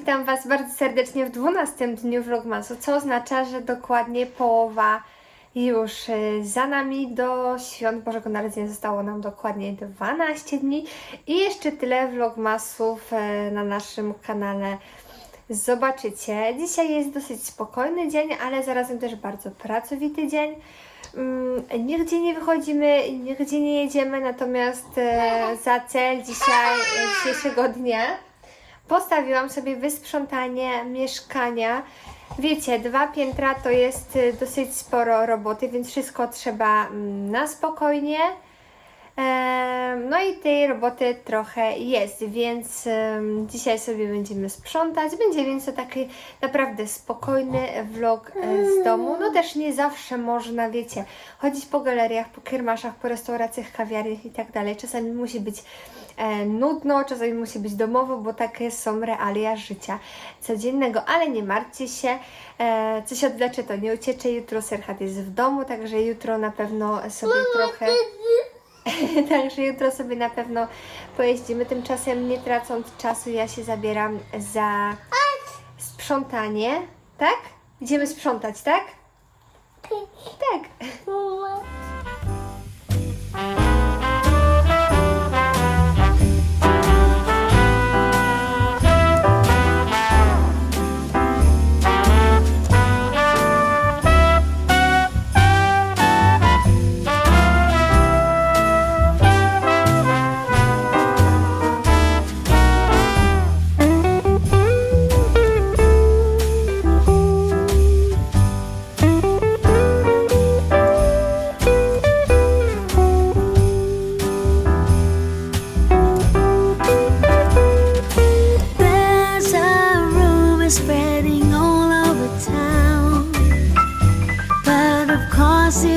witam Was bardzo serdecznie w 12 dniu Vlogmasu, co oznacza, że dokładnie połowa już y, za nami do świąt Bożego Narodzenia zostało nam dokładnie 12 dni i jeszcze tyle Vlogmasów y, na naszym kanale zobaczycie. Dzisiaj jest dosyć spokojny dzień, ale zarazem też bardzo pracowity dzień. Mm, Nigdzie nie wychodzimy, nigdzie nie jedziemy, natomiast e, za cel dzisiaj, dzisiejszego dnia postawiłam sobie wysprzątanie mieszkania. Wiecie, dwa piętra to jest e, dosyć sporo roboty, więc wszystko trzeba mm, na spokojnie. No i tej roboty trochę jest, więc dzisiaj sobie będziemy sprzątać. Będzie więc to taki naprawdę spokojny vlog e, z domu. No też nie zawsze można, wiecie, chodzić po galeriach, po kiermaszach, po restauracjach, kawiarniach i tak dalej. Czasami musi być nudno, czasami musi być domowo, bo takie są realia życia codziennego. Ale nie martwcie się, e, coś odleczy to nie uciecze. Jutro Serhat jest w domu, także jutro na pewno sobie trochę... Także jutro sobie na pewno pojeździmy. Tymczasem nie tracąc czasu, ja się zabieram za sprzątanie. Tak? Idziemy sprzątać, tak? Tak.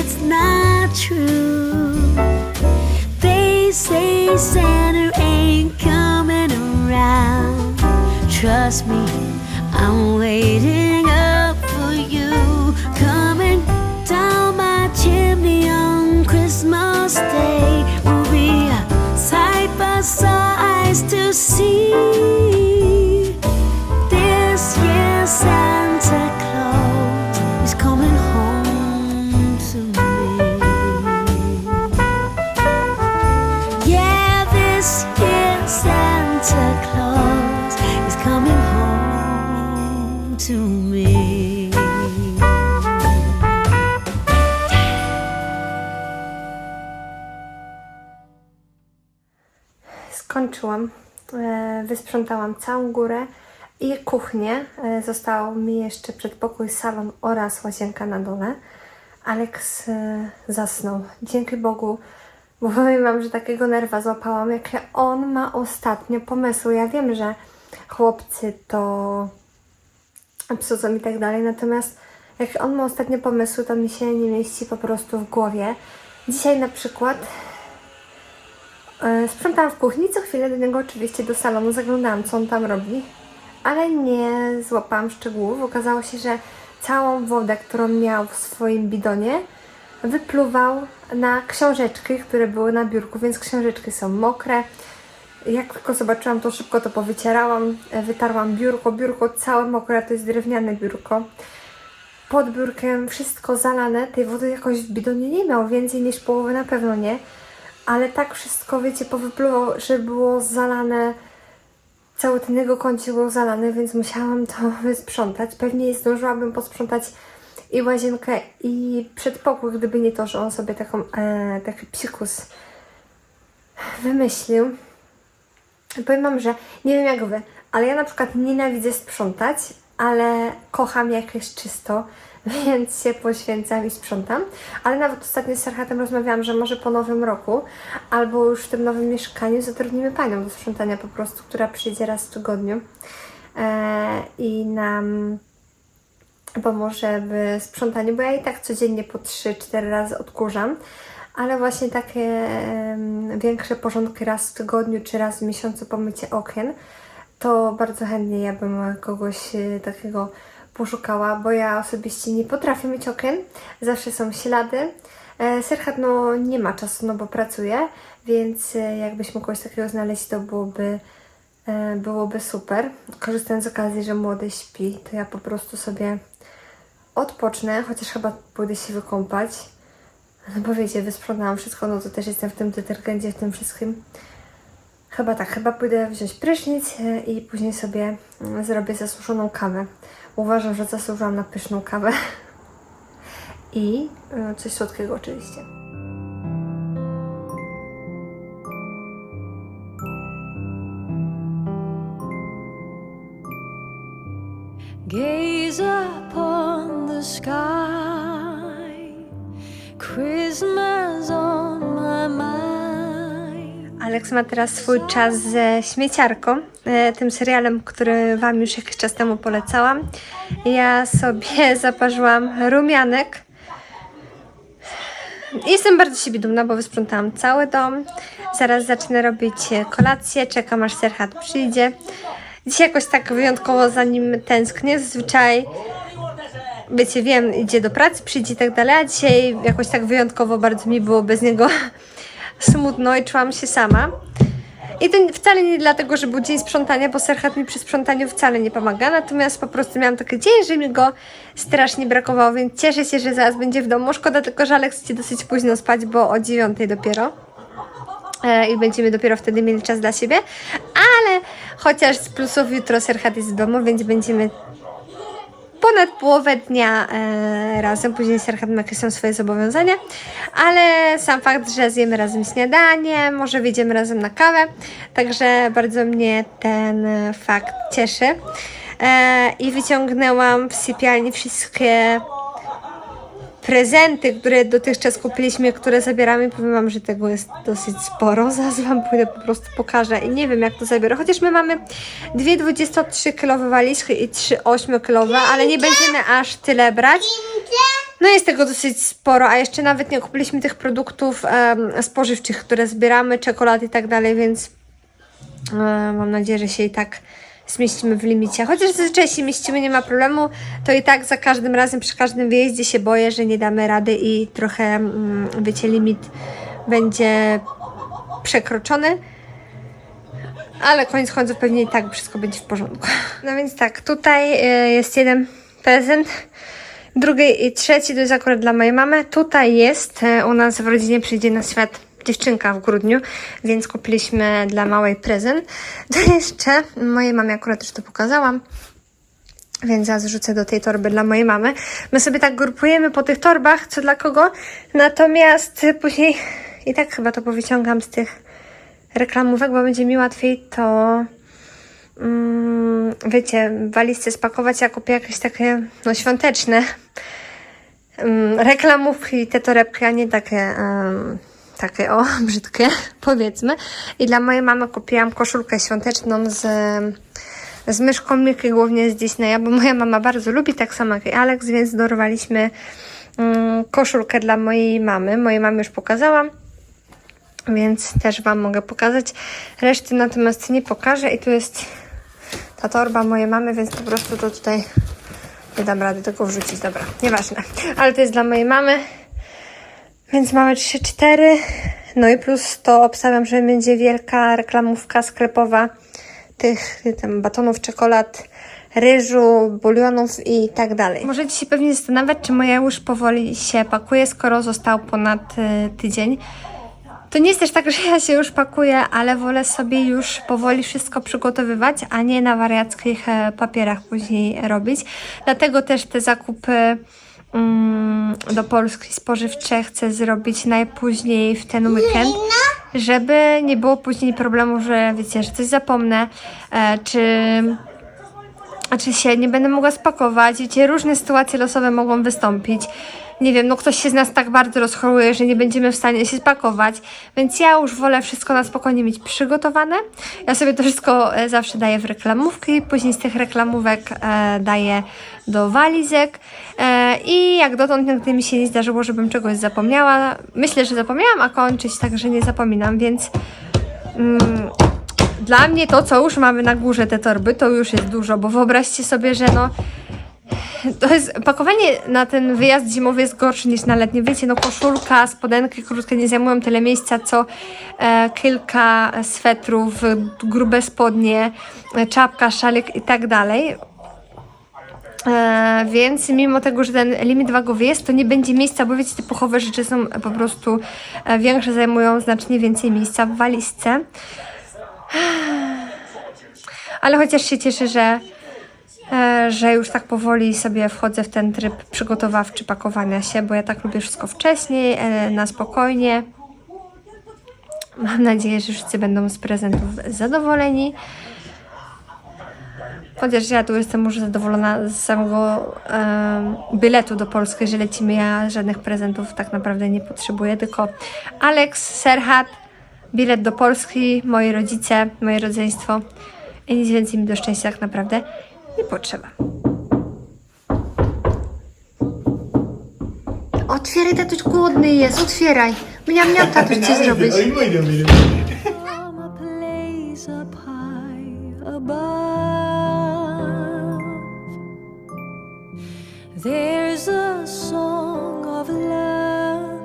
It's not true. They say Santa ain't coming around. Trust me, I'm waiting up for you. Coming down my chimney on Christmas Day Santa Claus is coming home to me. Skończyłam. E, Wysprzątałam całą górę i kuchnię. E, Został mi jeszcze przedpokój, salon oraz łazienka na dole. Alex e, zasnął. Dzięki Bogu, bo powiem Wam, że takiego nerwa złapałam, jakie on ma ostatnio pomysły. Ja wiem, że chłopcy to psudzą i tak dalej, natomiast jak on ma ostatnio pomysły, to mi się nie mieści po prostu w głowie. Dzisiaj na przykład E, Sprzątałam w kuchni, co chwilę do niego oczywiście do salonu zaglądałam, co on tam robi, ale nie złapałam szczegółów. Okazało się, że całą wodę, którą miał w swoim bidonie, wypluwał na książeczki, które były na biurku, więc książeczki są mokre. Jak tylko zobaczyłam, to szybko to powycierałam, e, wytarłam biurko, biurko całe mokre, to jest drewniane biurko. Pod biurkiem wszystko zalane, tej wody jakoś w bidonie nie miał, więcej niż połowy na pewno nie ale tak wszystko, wiecie, powypluło, że było zalane, cały ten jego kącik był zalany, więc musiałam to wysprzątać. Pewnie nie zdążyłabym posprzątać i łazienkę, i przedpokój, gdyby nie to, że on sobie taką, e, taki psikus wymyślił. Powiem Wam, że nie wiem jak Wy, ale ja na przykład nienawidzę sprzątać, ale kocham jak jest czysto, więc się poświęcam i sprzątam. Ale nawet ostatnio z Serhatem rozmawiałam, że może po nowym roku albo już w tym nowym mieszkaniu zatrudnimy panią do sprzątania po prostu, która przyjdzie raz w tygodniu e, i nam pomoże w sprzątaniu, bo ja i tak codziennie po 3-4 razy odkurzam, ale właśnie takie większe porządki raz w tygodniu czy raz w miesiącu pomycie okien, to bardzo chętnie ja bym kogoś e, takiego poszukała, bo ja osobiście nie potrafię myć okien, zawsze są ślady. E, Serhat no nie ma czasu, no bo pracuje, więc e, jakbyśmy kogoś takiego znaleźć, to byłoby byłoby super. Korzystając z okazji, że młody śpi, to ja po prostu sobie odpocznę, chociaż chyba pójdę się wykąpać. No bo wiecie, wysprzątałam wszystko, no to też jestem w tym detergencie, w tym wszystkim. Chyba tak, chyba pójdę wziąć prysznic e, i później sobie mm, zrobię zasuszoną kawę. Uważam, że zasłużyłam na pyszną kawę. I e, coś słodkiego oczywiście. Sky, Christmas on my mind. Alex ma teraz swój czas ze śmieciarką, e, tym serialem, który Wam już jakiś czas temu polecałam. Ja sobie zaparzyłam rumianek. Jestem bardzo siebie dumna, bo wysprzątałam cały dom. Zaraz zacznę robić e, kolację, czekam aż Serhat przyjdzie. Dzisiaj jakoś tak wyjątkowo za nim tęsknię. Zazwyczaj wiecie, wiem, idzie do pracy, przyjdzie i tak dalej, a dzisiaj jakoś tak wyjątkowo bardzo mi było bez niego smutno i czułam się sama. I to wcale nie dlatego, że był dzień sprzątania, bo Serhat mi przy sprzątaniu wcale nie pomaga, natomiast po prostu miałam taki dzień, że mi go strasznie brakowało, więc cieszę się, że zaraz będzie w domu. Szkoda tylko, że Alex idzie dosyć późno spać, bo o dziewiątej dopiero e, i będziemy dopiero wtedy mieli czas dla siebie, ale chociaż z plusów jutro Serhat jest w domu, więc będziemy ponad połowę dnia e, razem, później Serhat ma jakieś są swoje zobowiązania, ale sam fakt, że zjemy razem śniadanie, może wyjdziemy razem na kawę, także bardzo mnie ten fakt cieszy. E, I wyciągnęłam w sypialni wszystkie prezenty, które dotychczas kupiliśmy, które zabieramy. Powiem Wam, że tego jest dosyć sporo. Zaraz Wam pójdę, po prostu pokażę i nie wiem jak to zabiorę. Chociaż my mamy dwie 23-kilowe walizki i trzy 8-kilowe, ale nie będziemy aż tyle brać. No jest tego dosyć sporo, a jeszcze nawet nie kupiliśmy tych produktów em, spożywczych, które zbieramy, czekolad i tak dalej, więc e, mam nadzieję, że się i tak zmieścimy w limicie. Chociaż zazwyczaj się mieścimy, nie ma problemu, to i tak za każdym razem, przy każdym wyjeździe się boję, że nie damy rady i trochę, mm, wiecie, limit będzie przekroczony. Ale koniec końców pewnie i tak wszystko będzie w porządku. No więc tak, tutaj e, jest jeden prezent. Drugi i trzeci to jest akurat dla mojej mamy. Tutaj jest, e, u nas w rodzinie przyjdzie na świat dziewczynka w grudniu, więc kupiliśmy dla małej prezent. To jeszcze mojej mamie akurat już to pokazałam. Więc ja zrzucę do tej torby dla mojej mamy. My sobie tak grupujemy po tych torbach, co dla kogo. Natomiast później i tak chyba to powyciągam z tych reklamówek, bo będzie mi łatwiej to mm, wiecie, walizce spakować. Ja kupię jakieś takie no świąteczne mm, reklamówki te torebki, a nie takie em, takie o, brzydkie, powiedzmy. I dla mojej mamy kupiłam koszulkę świąteczną z, z myszką Miki, głównie z Disneya, bo moja mama bardzo lubi, tak samo jak i Alex, więc dorwaliśmy mm, koszulkę dla mojej mamy. Mojej mamy już pokazałam, więc też Wam mogę pokazać. Reszty natomiast nie pokażę i tu jest ta torba mojej mamy, więc po prostu to tutaj nie dam rady tego wrzucić, dobra, nieważne. Ale to jest dla mojej mamy. Więc mamy 3-4. No i plus to obstawiam, że będzie wielka reklamówka sklepowa tych tam batonów, czekolad, ryżu, bulionów i tak dalej. Możecie się pewnie zastanawiać, czy moja już powoli się pakuje, skoro został ponad y, tydzień. To nie jest też tak, że ja się już pakuję, ale wolę sobie już powoli wszystko przygotowywać, a nie na wariackich e, papierach później robić. Dlatego też te zakupy do Polski spożywcze chcę zrobić najpóźniej w ten weekend. żeby nie było później problemu, że wiecie, że coś zapomnę, e, czy czy się nie będę mogła spakować. Wiecie, różne sytuacje losowe mogą wystąpić. Nie wiem, no ktoś się z nas tak bardzo rozchoruje, że nie będziemy w stanie się spakować, więc ja już wolę wszystko na spokojnie mieć przygotowane. Ja sobie to wszystko e, zawsze daję w reklamówki, później z tych reklamówek e, daję do walizek e, i jak dotąd nigdy mi się nie zdarzyło, żebym czegoś zapomniała. Myślę, że zapomniałam, a kończyć tak, że nie zapominam, więc mm, dla mnie to, co już mamy na górze te torby, to już jest dużo, bo wyobraźcie sobie, że no to jest, pakowanie na ten wyjazd zimowy jest gorsze niż na letni. Wiecie, no koszulka, spodenki krótkie nie zajmują tyle miejsca, co e, kilka swetrów, grube spodnie, e, czapka, szalik i tak dalej. E, więc mimo tego, że ten limit wagowy jest, to nie będzie miejsca, bo wiecie, te puchowe rzeczy są po prostu e, większe, zajmują znacznie więcej miejsca w walizce. Ale chociaż się cieszę, że, e, że już tak powoli sobie wchodzę w ten tryb przygotowawczy pakowania się, bo ja tak lubię wszystko wcześniej, e, na spokojnie. Mam nadzieję, że wszyscy będą z prezentów zadowoleni. Chociaż ja tu jestem już zadowolona z samego em, biletu do Polski, że lecimy. Ja żadnych prezentów tak naprawdę nie potrzebuję, tylko Alex, Serhat, bilet do Polski, moi rodzice, moje rodzeństwo i nic więcej mi do szczęścia tak naprawdę nie potrzeba. Otwieraj, tatuś głodny jest, otwieraj. Miał, miał tatuś coś zrobić. Ay, mira, mira. From a place up high above. There's a song of love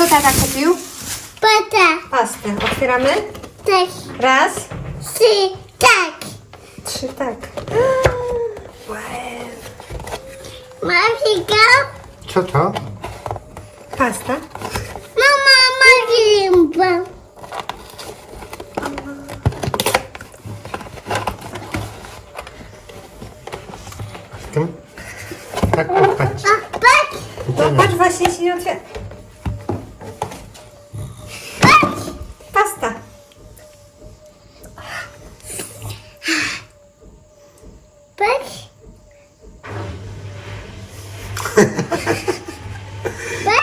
Co tata kupił? Pata, Pastę. Otwieramy? tak, Raz, si, tak. trzy, tak. Masika, Co to? Pasta. mama, marimba. Tam? Tak, popatrz. A patrz, No patrz, właśnie się nie otwiera.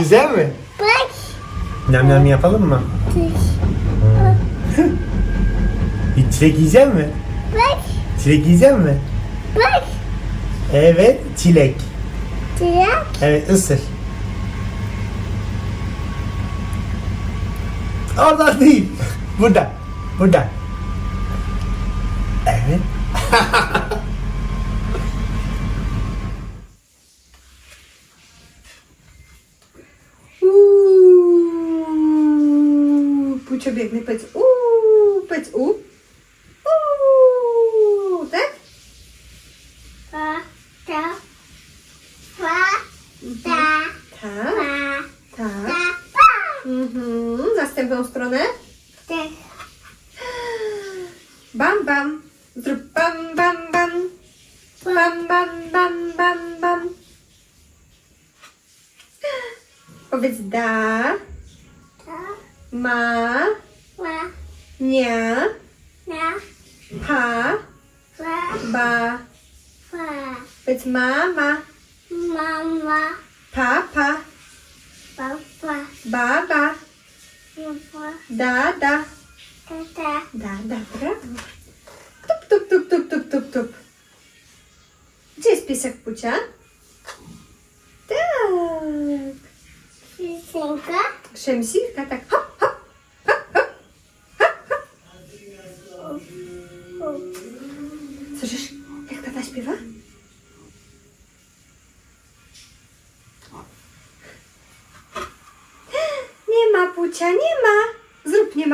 Güzel Patrz, Nam nam yapalım mı? Bir çilek yiyecek mi? patrz, Çilek yiyecek mi? patrz. Evet, çilek. Trak, Evet, ısır. Oradan değil. Burada. Burada. чобік не пець у пець у. Папа. Папа. Папа. Баба. Баба. Да, да. Да, да. Да, да. Туп-туп-туп-туп-туп-туп-туп. Gdzie jest piesek Pucia? Tak. так. Krzemsilka,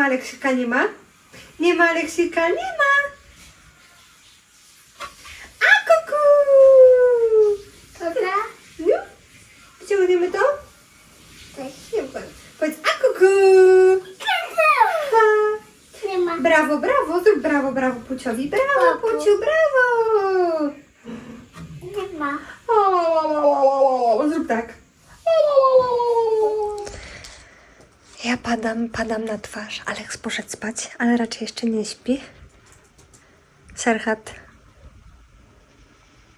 ma Aleksika, nie ma? Nie ma Aleksika, nie ma! A kuku! Dobra. No? Wyciągniemy to? Tak. Nie wiem, Powiedz a kuku! Ha. Nie ma. Brawo, brawo, brawo, brawo Puciowi. Brawo, Puciu, brawo! Padam, na twarz. Aleks poszedł spać, ale raczej jeszcze nie śpi. Serhat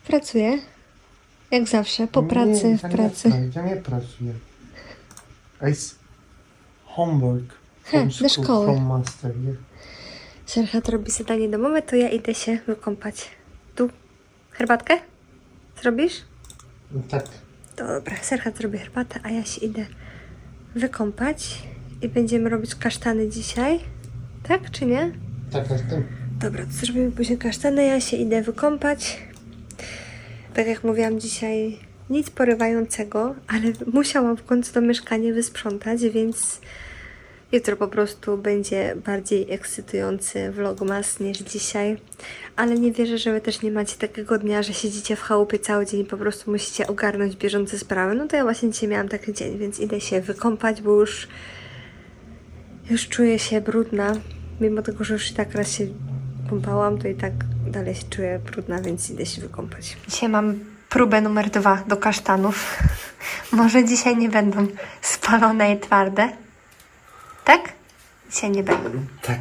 pracuje. Jak zawsze, po pracy, w pracy. Ja nie pracuję. It's homework. He, from do school, szkoły. From master, yeah. Serhat robi zadanie domowe, to ja idę się wykąpać. Tu herbatkę? Zrobisz? Tak. Dobra, Serhat zrobi herbatę, a ja się idę wykąpać i będziemy robić kasztany dzisiaj. Tak czy nie? Tak, jestem. Dobra, to zrobimy później kasztany, ja się idę wykąpać. Tak jak mówiłam dzisiaj, nic porywającego, ale musiałam w końcu to mieszkanie wysprzątać, więc jutro po prostu będzie bardziej ekscytujący vlogmas niż dzisiaj. Ale nie wierzę, że wy też nie macie takiego dnia, że siedzicie w chałupie cały dzień i po prostu musicie ogarnąć bieżące sprawy. No to ja właśnie dzisiaj miałam taki dzień, więc idę się wykąpać, bo już już czuję się brudna. Mimo tego, że już i tak raz się kąpałam, to i tak dalej się czuję brudna, więc idę się wykąpać. Dzisiaj mam próbę numer dwa do kasztanów. Może dzisiaj nie będą spalone i twarde. Tak? Dzisiaj nie będą. Tak.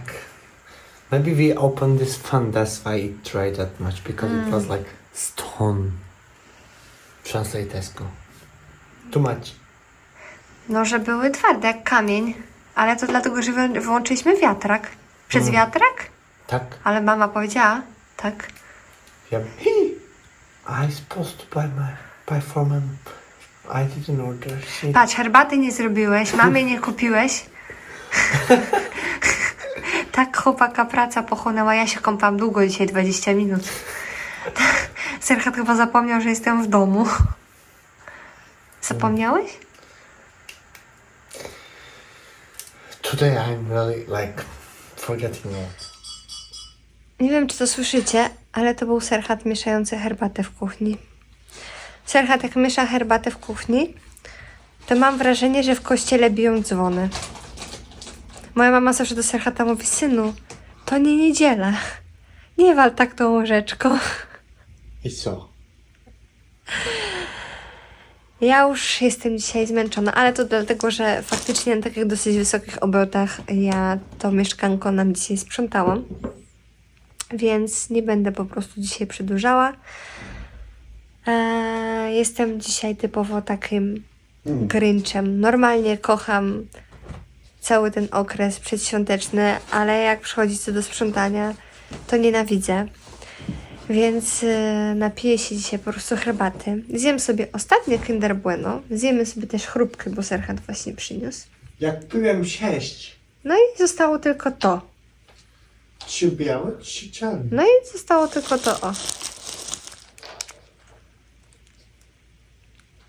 Maybe we opened this fun, that's why it dried that much because it was like stone. Translate Tesco. Too much. No, że były twarde jak kamień. Ale to dlatego, że wy- wyłączyliśmy wiatrak. Przez wiatrak? Tak. Ale mama powiedziała, tak. Yeah. I supposed to buy my buy from him. I didn't order. She Patrz, herbaty nie zrobiłeś, mamie nie kupiłeś. tak chłopaka praca pochłonęła. Ja się kąpam długo dzisiaj, 20 minut. Serhat chyba zapomniał, że jestem w domu. Zapomniałeś? Today I'm really like forgetting all. Nie wiem, czy to słyszycie, ale to był Serhat mieszający herbatę w kuchni. Serhat, jak miesza herbatę w kuchni, to mam wrażenie, że w kościele biją dzwony. Moja mama zawsze do Serhata mówi, synu, to nie niedziela. Nie wal tak tą łyżeczką. I co? Ja już jestem dzisiaj zmęczona, ale to dlatego, że faktycznie na takich dosyć wysokich obrotach ja to mieszkanko nam dzisiaj sprzątałam. Więc nie będę po prostu dzisiaj przedłużała. Eee, jestem dzisiaj typowo takim grynchem. Normalnie kocham cały ten okres przedświąteczny, ale jak przychodzi co do sprzątania, to nienawidzę. Więc e, napiję się dzisiaj po prostu herbaty. Zjem sobie ostatnie Kinder Bueno. Zjemy sobie też chrupkę, bo Serhat właśnie przyniósł. Jak byłem sześć, No i zostało tylko to. trzy białe, trzy czarne. No i zostało tylko to, o.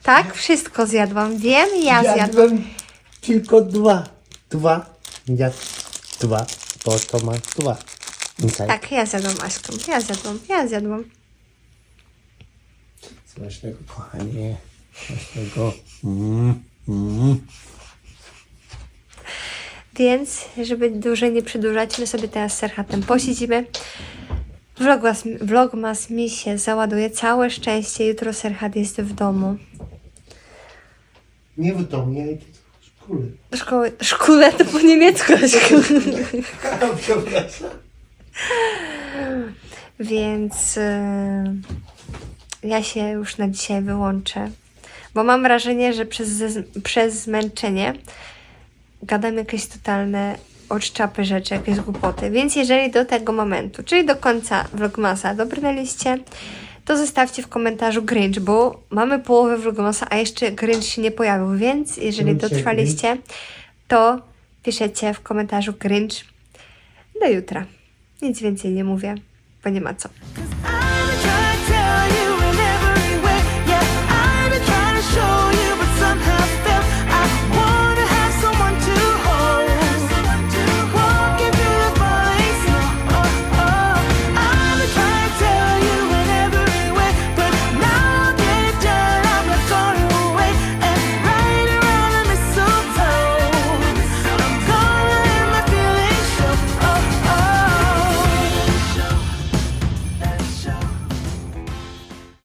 Tak, wszystko zjadłam. Wiem, ja zjadłam. Jadłem tylko dwa. Dwa. Jadł dwa, bo to ma dwa. Tak, ja zjadłam Aśką. Ja zjadłam, ja zjadłam. Smacznego, kochanie. Smacznego. Mm, mm. Więc, żeby dłużej nie przedłużać, my sobie teraz z Serhatem posiedzimy. Vlogmas, vlogmas mi się załaduje. Całe szczęście, jutro Serhat jest w domu. Nie w domu, ja idę do szkoły. Szkoły, szkole to po niemiecku. Przepraszam. Więc y, ja się już na dzisiaj wyłączę. Bo mam wrażenie, że przez, zez- przez zmęczenie gadam jakieś totalne odszczapy rzeczy, jakieś głupoty. Więc jeżeli do tego momentu, czyli do końca vlogmasa dobrnęliście, to zostawcie w komentarzu Grinch, bo mamy połowę vlogmasa, a jeszcze Grinch się nie pojawił, więc jeżeli dotrwaliście, to piszecie w komentarzu Grinch do jutra. Nic więcej nie mówię, bo nie ma co.